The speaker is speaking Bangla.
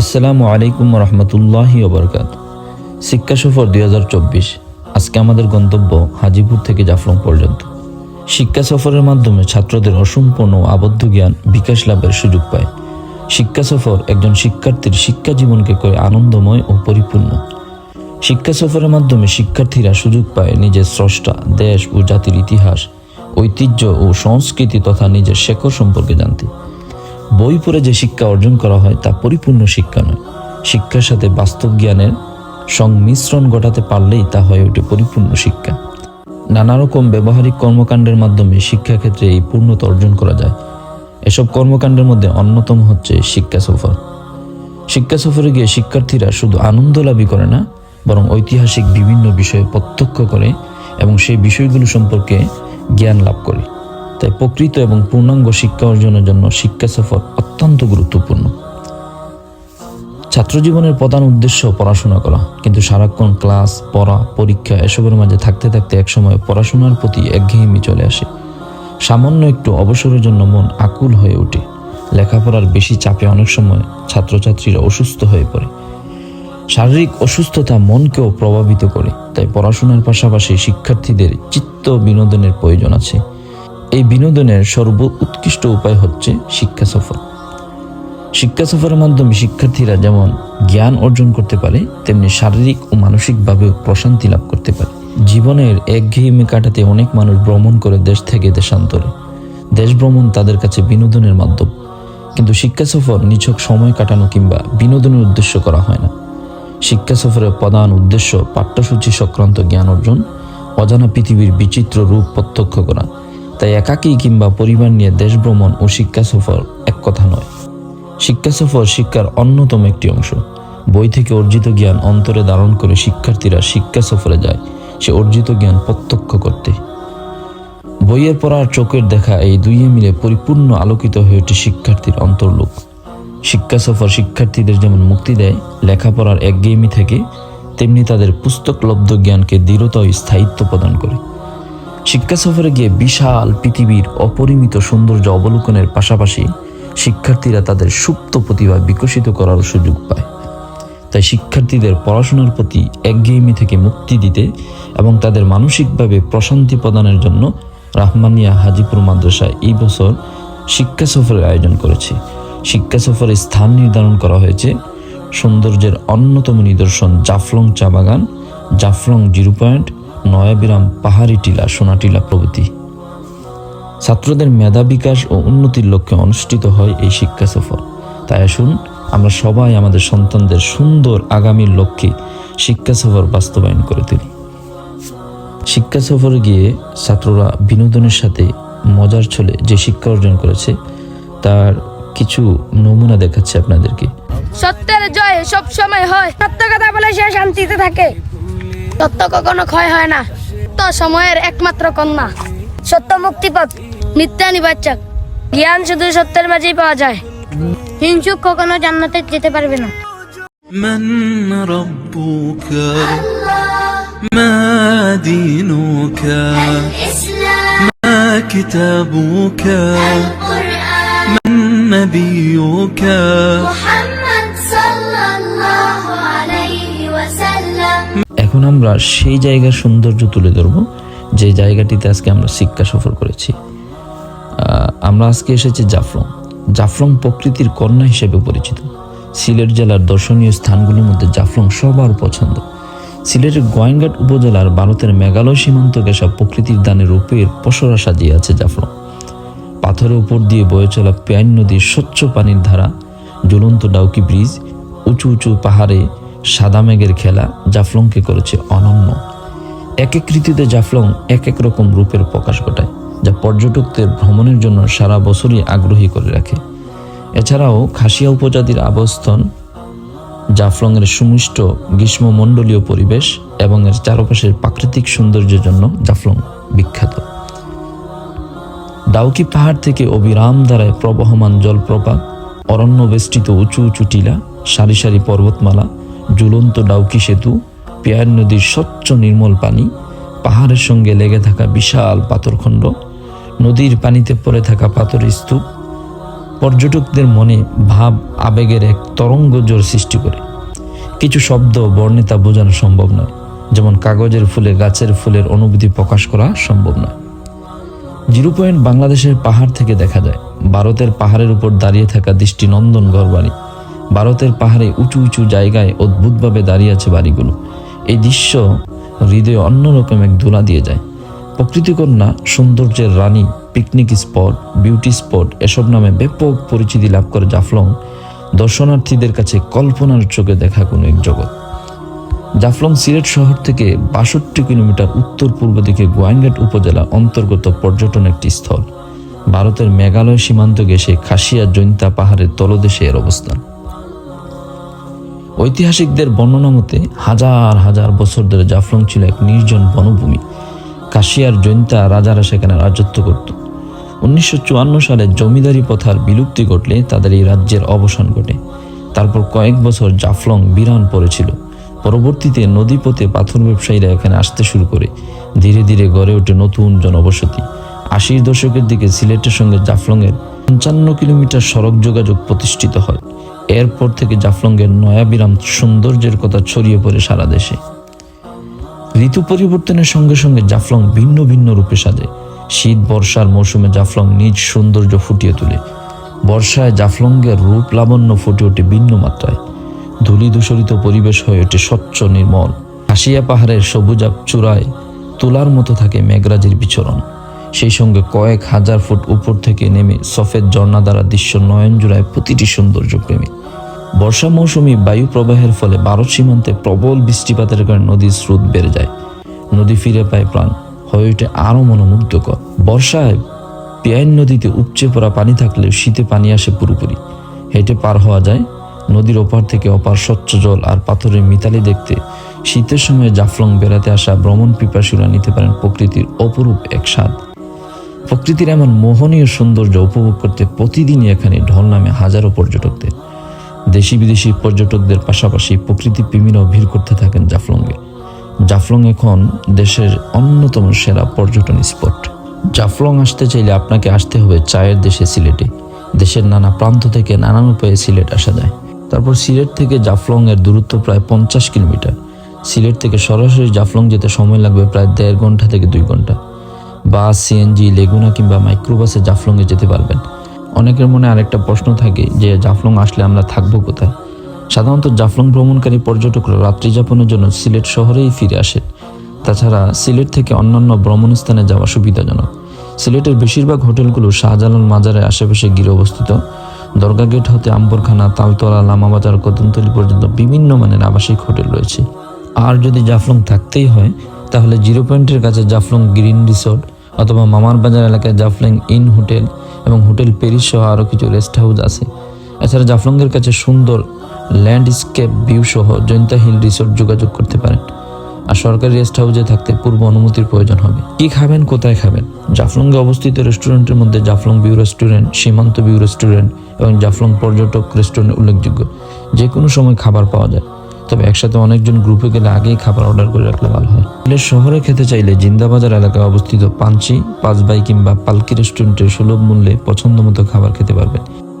আসসালামু আলাইকুম রহমতুল্লাহি ওবরকাত। শিক্ষা সফর দুই হাজার চব্বিশ, আজকে আমাদের গন্তব্য হাজিপুর থেকে জাফলং পর্যন্ত। শিক্ষা সফরের মাধ্যমে ছাত্রদের অসম্পূর্ণ আবদ্ধ জ্ঞান বিকাশ লাভের সুযোগ পায়। শিক্ষা সফর একজন শিক্ষার্থীর শিক্ষা জীবনকে করে আনন্দময় ও পরিপূর্ণ। শিক্ষা সফরের মাধ্যমে শিক্ষার্থীরা সুযোগ পায় নিজের স্রষ্টা, দেশ ও জাতির ইতিহাস, ঐতিহ্য ও সংস্কৃতি তথা নিজের শেখর সম্পর্কে জানতে। বই পড়ে যে শিক্ষা অর্জন করা হয় তা পরিপূর্ণ শিক্ষা নয়। শিক্ষার সাথে বাস্তব জ্ঞানের সংমিশ্রণ ঘটাতে পারলেই তা হয়ে ওঠে পরিপূর্ণ শিক্ষা। নানা রকম ব্যবহারিক কর্মকাণ্ডের মাধ্যমে শিক্ষাক্ষেত্রে এই পূর্ণতা অর্জন করা যায়। এসব কর্মকাণ্ডের মধ্যে অন্যতম হচ্ছে শিক্ষা সফর। শিক্ষা সফরে গিয়ে শিক্ষার্থীরা শুধু আনন্দ লাভই করে না, বরং ঐতিহাসিক বিভিন্ন বিষয়ে প্রত্যক্ষ করে এবং সেই বিষয়গুলো সম্পর্কে জ্ঞান লাভ করে। তাই প্রকৃত এবং পূর্ণাঙ্গ শিক্ষা অর্জনের জন্য শিক্ষা সফর অত্যন্ত গুরুত্বপূর্ণ। ছাত্র জীবনের প্রধান উদ্দেশ্য পড়াশোনা করা, কিন্তু সারাক্ষণ ক্লাস, পড়া, পরীক্ষা এসবের মাঝে থাকতে থাকতে একসময় পড়াশোনার প্রতি একঘেয়েমি চলে আসে। সামান্য একটু অবসরের জন্য মন আকুল হয়ে ওঠে। লেখাপড়ার বেশি চাপে অনেক সময় ছাত্রছাত্রীরা অসুস্থ হয়ে পড়ে। শারীরিক অসুস্থতা মনকেও প্রভাবিত করে, তাই পড়াশোনার পাশাপাশি শিক্ষার্থীদের চিত্ত বিনোদনের প্রয়োজন আছে। এই বিনোদনের সর্ব উৎকৃষ্ট উপায় হচ্ছে শিক্ষা সফর। শিক্ষা সফরের মাধ্যমে শিক্ষার্থীরা যেমন জ্ঞান অর্জন করতে পারে, তেমনি শারীরিক ও মানসিকভাবেও প্রশান্তি লাভ করতে পারে। জীবনের একঘেয়েমি কাটাতে অনেক মানুষ ভ্রমণ করে দেশ থেকে দেশান্তরে। দেশ ভ্রমণ তাদের কাছে বিনোদনের মাধ্যম। কিন্তু শিক্ষা সফর নিছক সময় কাটানো কিংবা বিনোদনের উদ্দেশ্য করা হয় না। শিক্ষা সফরের প্রধান উদ্দেশ্য পাঠ্যসূচি সংক্রান্ত জ্ঞান অর্জন, অজানা পৃথিবীর বিচিত্র রূপ প্রত্যক্ষ করা। তাই একাকী কিংবা পরিবার নিয়ে দেশ ভ্রমণ ও শিক্ষা সফর এক কথা নয়। শিক্ষা সফর শিক্ষার অন্যতম একটি অংশ। বই থেকে অর্জিত জ্ঞান অন্তরে ধারণ করে শিক্ষার্থীরা শিক্ষা সফরে যায়, সে অর্জিত জ্ঞান প্রত্যক্ষ করতে। বইয়ের পড়ার চোখের দেখা এই দুইয়ে মিলে পরিপূর্ণ আলোকিত হয়ে ওঠে শিক্ষার্থীর অন্তর্লোক। শিক্ষা সফর শিক্ষার্থীদের যেমন মুক্তি দেয়, লেখাপড়ার একগেয়েমি থেকে, তেমনি তাদের পুস্তকলব্ধ জ্ঞানকে দৃঢ়তা স্থায়িত্ব প্রদান করে। শিক্ষা সফরে গিয়ে বিশাল পৃথিবীর অপরিমিত সৌন্দর্য অবলোকনের পাশাপাশি শিক্ষার্থীরা তাদের সুপ্ত প্রতিভা বিকশিত করার সুযোগ পায়। তাই শিক্ষার্থীদের পড়াশোনার প্রতি একঘেয়েমি থেকে মুক্তি দিতে এবং তাদের মানসিকভাবে প্রশান্তি প্রদানের জন্য রাহমানিয়া হাজিপুর মাদ্রাসা এই বছর শিক্ষা সফরের আয়োজন করেছে। শিক্ষা সফরে স্থান নির্ধারণ করা হয়েছে। সৌন্দর্যের অন্যতম নিদর্শন জাফলং চা বাগান, জাফলং জিরো পয়েন্ট নয়াবিরাম পাহাড়ি টিলা সোনাটিলা প্রভৃতি। ছাত্রদের মেধা বিকাশ ও উন্নতির লক্ষ্যে অনুষ্ঠিত হয় এই শিক্ষা সফর। তাই আসুন, আমরা সবাই আমাদের সন্তানদের সুন্দর আগামীর লক্ষ্যে শিক্ষা সফর বাস্তবায়ন করে তুলি। শিক্ষা সফরে গিয়ে ছাত্ররা বিনোদনের সাথে মজার ছলে যে শিক্ষা অর্জন করেছে, তার কিছু নমুনা দেখাচ্ছে আপনাদেরকে। সত্যের জয় সব সময় হয়। সত্য কথা বলে সে শান্তিতে থাকে। সত্য কখনো ক্ষয় হয় না তো সময়ের একমাত্র কন্যা সত্য মুক্তিপথ মিথ্যা নিবাচক জ্ঞান শুধু সত্যের মাঝেই পাওয়া যায় হিংসুক কখনো জান্নাতে যেতে পারবে না من ربك ما دينك ما كتابك من نبيك محمد এখন আমরা সেই জায়গার সৌন্দর্য তুলে ধরব, যে জায়গাটিতে আজকে আমরা শিক্ষা সফর করেছি। আমরা আজকে এসেছি জাফরং। জাফরং প্রকৃতির কন্যা হিসেবে পরিচিত। সিলেট জেলার দর্শনীয় স্থানগুলির মধ্যে জাফলং সবার পছন্দ। সিলেটের গোয়েনঘাট উপজেলার ভারতের মেঘালয় সীমান্ত ঘেঁষা প্রকৃতির দানে রূপের পসরা সাজিয়ে আছে জাফলং পাথরের উপর দিয়ে বয়ে চলা পেয়াইন নদীর স্বচ্ছ পানির ধারা, জ্বলন্ত ডাউকি ব্রিজ, উঁচু উঁচু পাহাড়ে সাদা মেঘের খেলা জাফলংকে করেছে অনন্য। এক এক ঋতুতে জাফলং এক এক রকম রূপের প্রকাশ ঘটায়, যা পর্যটকদের ভ্রমণের জন্য সারা বছরই আগ্রহী করে রাখে। এছাড়াও খাসিয়া উপজাতির আবস্থান জাফলংয়ের সুমিষ্ট গ্রীষ্মমণ্ডলীয় পরিবেশ এবং এর চারপাশের প্রাকৃতিক সৌন্দর্যের জন্য জাফলং বিখ্যাত। ডাউকি পাহাড় থেকে অবিরাম ধারায় প্রবহমান জলপ্রপাত অরণ্য বেষ্টিত উঁচু উঁচু টিলা, সারি সারি পর্বতমালা ঝুলন্ত ডাউকি সেতু, পেয়ার নদীর স্বচ্ছ নির্মল পানি, পাহাড়ের সঙ্গে লেগে থাকা বিশাল পাথরখণ্ড, নদীর পানিতে পড়ে থাকা পাথরের স্তূপ, পর্যটকদের মনে ভাব, আবেগের এক তরঙ্গ জোর সৃষ্টি করে। কিছু শব্দ বর্ণে তা বোঝানো সম্ভব নয়, যেমন কাগজের ফুলে, গাছের ফুলের অনুভূতি প্রকাশ করা সম্ভব নয়। জিরো পয়েন্ট বাংলাদেশের পাহাড় থেকে দেখা যায়, ভারতের পাহাড়ের উপর দাঁড়িয়ে থাকা দৃষ্টি নন্দন বাড়ি ভারতের পাহাড়ে উঁচু উঁচু জায়গায় অদ্ভুতভাবে দাঁড়িয়ে আছে বাড়িগুলো। এই দৃশ্য হৃদয়ে অন্যরকম এক দোলা দিয়ে যায়। প্রকৃতিকন্যা, সৌন্দর্যের রানী পিকনিক স্পট বিউটি স্পট এসব নামে ব্যাপক পরিচিতি লাভ করে জাফলং। দর্শনার্থীদের কাছে কল্পনার চোখে দেখা কোনো এক জগৎ। জাফলং সিলেট শহর থেকে বাষট্টি কিলোমিটার উত্তর পূর্ব দিকে গোয়াইনঘাট উপজেলা অন্তর্গত পর্যটন একটি স্থল। ভারতের মেঘালয় সীমান্ত ঘেঁষে খাসিয়া জৈন্তা পাহাড়ের তলদেশে এর অবস্থান। ঐতিহাসিকদের বর্ণনা মতে হাজার হাজার বছর ধরে জাফলং ছিল এক নির্জন বনভূমি। কাশিয়ার জৈন্তা রাজারা সেখানে রাজত্ব করত। উনিশশো চুয়ান্ন সালে জমিদারি প্রথার বিলুপ্তি ঘটলে তাদের এই রাজ্যের অবসান ঘটে। তারপর কয়েক বছর জাফলং বিরান পড়েছিল। পরবর্তীতে নদীপথে পাথর ব্যবসায়ীরা এখানে আসতে শুরু করে। ধীরে ধীরে গড়ে ওঠে নতুন জনবসতি। আশির দশকের দিকে সিলেটের সঙ্গে জাফলংয়ের পঞ্চান্ন কিলোমিটার সড়ক যোগাযোগ প্রতিষ্ঠিত হয়। এরপর থেকে জাফলংয়ের নয়াবিরাম সৌন্দর্যের কথা ছড়িয়ে পড়ে সারা দেশে। ঋতু পরিবর্তনের সঙ্গে সঙ্গে জাফলং ভিন্ন ভিন্ন রূপে সাজে। শীত, বর্ষার মৌসুমে জাফলং নিজ সৌন্দর্য ফুটিয়ে তোলে। বর্ষায় জাফলংয়ের রূপ লাবণ্য ফুটে ওঠে ভিন্ন মাত্রায়। ধূলি দূষরিত পরিবেশ হয়ে ওঠে স্বচ্ছ নির্মল। হাসিয়া পাহাড়ের সবুজাব চূড়ায় তুলার মতো থাকে মেঘরাজের বিচরণ। সেই সঙ্গে কয়েক হাজার ফুট উপর থেকে নেমে সফেদ ঝর্ণা দ্বারা দৃশ্য নয়ন জুড়ায় প্রতিটি সৌন্দর্য প্রেমী বর্ষা মৌসুমী বায়ু প্রবাহের ফলে ভারত সীমান্তে প্রবল বৃষ্টিপাতের কারণে নদীর স্রোত বেড়ে যায়। নদী ফিরে পায় প্রাণ। হয়ে ওঠে আরও মনোমুগ্ধকর। বর্ষায় পেয়াইন নদীতে উপচে পড়া পানি থাকলেও শীতে পানি আসে পুরোপুরি। হেঁটে পার হওয়া যায়। নদীর ওপার থেকে অপার স্বচ্ছ জল আর পাথরের মিতালি দেখতে শীতের সময় জাফলং বেড়াতে আসা ভ্রমণ পিপাসুরা নিতে পারেন প্রকৃতির অপরূপ এক স্বাদ। প্রকৃতির এমন মোহনীয় সৌন্দর্য উপভোগ করতে প্রতিদিনই এখানে ঢল নামে হাজারো পর্যটকদের। দেশি বিদেশি পর্যটকদের পাশাপাশি প্রকৃতি প্রেমীরাও ভিড় করতে থাকেন জাফলংয়ে। জাফলং এখন দেশের অন্যতম সেরা পর্যটন স্পট। জাফলং আসতে চাইলে আপনাকে আসতে হবে চায়ের দেশে সিলেটে। দেশের নানা প্রান্ত থেকে নানান উপায়ে সিলেট আসা যায়। তারপর সিলেট থেকে জাফলং এর দূরত্ব প্রায় পঞ্চাশ কিলোমিটার। সিলেট থেকে সরাসরি জাফলং যেতে সময় লাগবে প্রায় দেড় ঘণ্টা থেকে দুই ঘণ্টা বাস, সিএনজি, লেগুনা কিংবা মাইক্রোবাসে জাফলংয়ে যেতে পারবেন। অনেকের মনে আরেকটা প্রশ্ন থাকে যে জাফলং আসলে আমরা থাকব কোথায়? সাধারণত জাফলং ভ্রমণকারী পর্যটকরা রাত্রি যাপনের জন্য সিলেট শহরেই ফিরে আসেন তাছাড়া সিলেট থেকে অন্যান্য ভ্রমণ স্থানে যাওয়া সুবিধাজনক। সিলেটের বেশিরভাগ হোটেলগুলো শাহজালাল মাজারের আশেপাশে গিরে অবস্থিত। দরগা গেট হতে আম্বরখানা, তালতলা, লামাবাজার, কদমতলি পর্যন্ত বিভিন্ন মানের আবাসিক হোটেল রয়েছে। আর যদি জাফলং থাকতেই হয়, তাহলে জিরো পয়েন্টের কাছে জাফলং গ্রিন রিসোর্ট অথবা মামার বাজার এলাকায় জাফলং ইন হোটেল এবং হোটেল পেরিস সহ আরও কিছু রেস্ট হাউস আছে। এছাড়া জাফলংয়ের কাছে সুন্দর ল্যান্ডস্কেপ ভিউ সহ জৈন্তা হিল রিসোর্ট যোগাযোগ করতে পারেন। আর সরকারি রেস্ট হাউসে থাকতে পূর্ব অনুমতির প্রয়োজন হবে। কি খাবেন, কোথায় খাবেন? জাফলংয়ে অবস্থিত রেস্টুরেন্টের মধ্যে জাফলং ভিউ রেস্টুরেন্ট, সীমান্ত ভিউ রেস্টুরেন্ট এবং জাফলং পর্যটক রেস্টুরেন্ট উল্লেখযোগ্য। যে কোনো সময় খাবার পাওয়া যায়। তবে একসাথে অনেকজন গ্রুপে গেলে আগেই খাবার অর্ডার করে রাখলে ভালো হয়। সিলেট শহরে খেতে চাইলে জিন্দাবাজার এলাকায় অবস্থিত পাঞ্চি, পাঁচবাই কিংবা পালকি রেস্টুরেন্টের সুলভ মূল্যে পছন্দ মতো খাবার খেতে পারবেন।